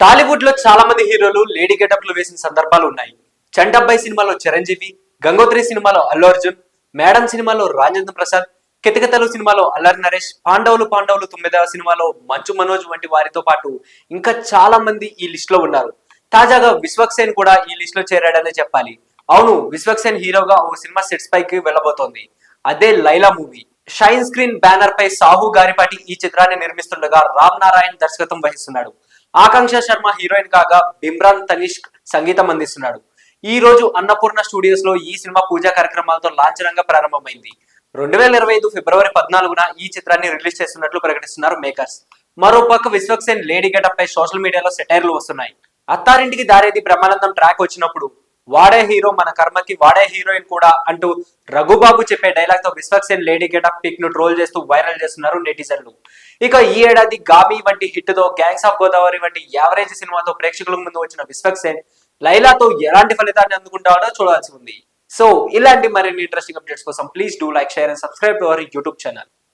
టాలీవుడ్లో చాలా మంది హీరోలు లేడీ గెటప్లు వేసిన సందర్భాలు ఉన్నాయి. చండబ్బాయి సినిమాలో చిరంజీవి గంగోత్రి సినిమాలో అల్లు అర్జున్ మేడం సినిమాలో రాజేంద్ర ప్రసాద్ కితకితలు సినిమాలో అల్లరి నరేష్ పాండవులు పాండవులు తొమ్మిదవ సినిమాలో మంచు మనోజ్ వంటి వారితో పాటు ఇంకా చాలా మంది ఈ లిస్ట్లో ఉన్నారు. తాజాగా విశ్వక్సేన్ కూడా ఈ లిస్ట్లో చేరాడనే చెప్పాలి. అవును విశ్వక్సేన్ హీరోగా ఓ సినిమా సెట్స్ పైకి వెళ్ళబోతోంది. అదే Laila movie. Shine screen banner పై సాహు గారిపాటి ఈ చిత్రాన్ని నిర్మిస్తుండగా రామ్ నారాయణ్ దర్శకత్వం వహిస్తున్నాడు. ఆకాంక్ష శర్మ హీరోయిన్ కాగా బిమ్రాన్ తనిష్క్ సంగీతం అందిస్తున్నాడు. ఈ రోజు అన్నపూర్ణ స్టూడియోస్లో ఈ సినిమా పూజా కార్యక్రమాలతో లాంఛనంగా ప్రారంభమైంది. రెండు వేల ఇరవై ఐదు ఫిబ్రవరి పద్నాలుగున ఈ చిత్రాన్ని రిలీజ్ చేస్తున్నట్లు ప్రకటిస్తున్నారు మేకర్స్. మరోపక్క విశ్వక్సేన్ లేడీ గెటప్ పై సోషల్ మీడియాలో సెటైర్లు వస్తున్నాయి. అత్తారింటికి దారేది బ్రహ్మానందం ట్రాక్ వచ్చినప్పుడు వాడే హీరో మన కర్మకి వాడే హీరోయిన్ కూడా అంటూ రఘుబాబు చెప్పే డైలాగ్తో విశ్వక్సేన్ లేడీ గెటప్ పిక్ను ట్రోల్ చేస్తూ వైరల్ చేస్తున్నారు నెటిజన్లు. ఇక ఈ ఏడాది గామి వంటి హిట్తో గ్యాంగ్స్ ఆఫ్ గోదావరి వంటి యావరేజ్ సినిమాతో ప్రేక్షకుల ముందు వచ్చిన విశ్వక్సేన్ లైలాతో ఎలాంటి ఫలితాన్ని అందుకుంటాడో చూడాల్సి ఉంది. సో ఇలాంటి మరిన్ని ఇంట్రెస్టింగ్ అప్డేట్స్ కోసం please do like share and subscribe to our YouTube channel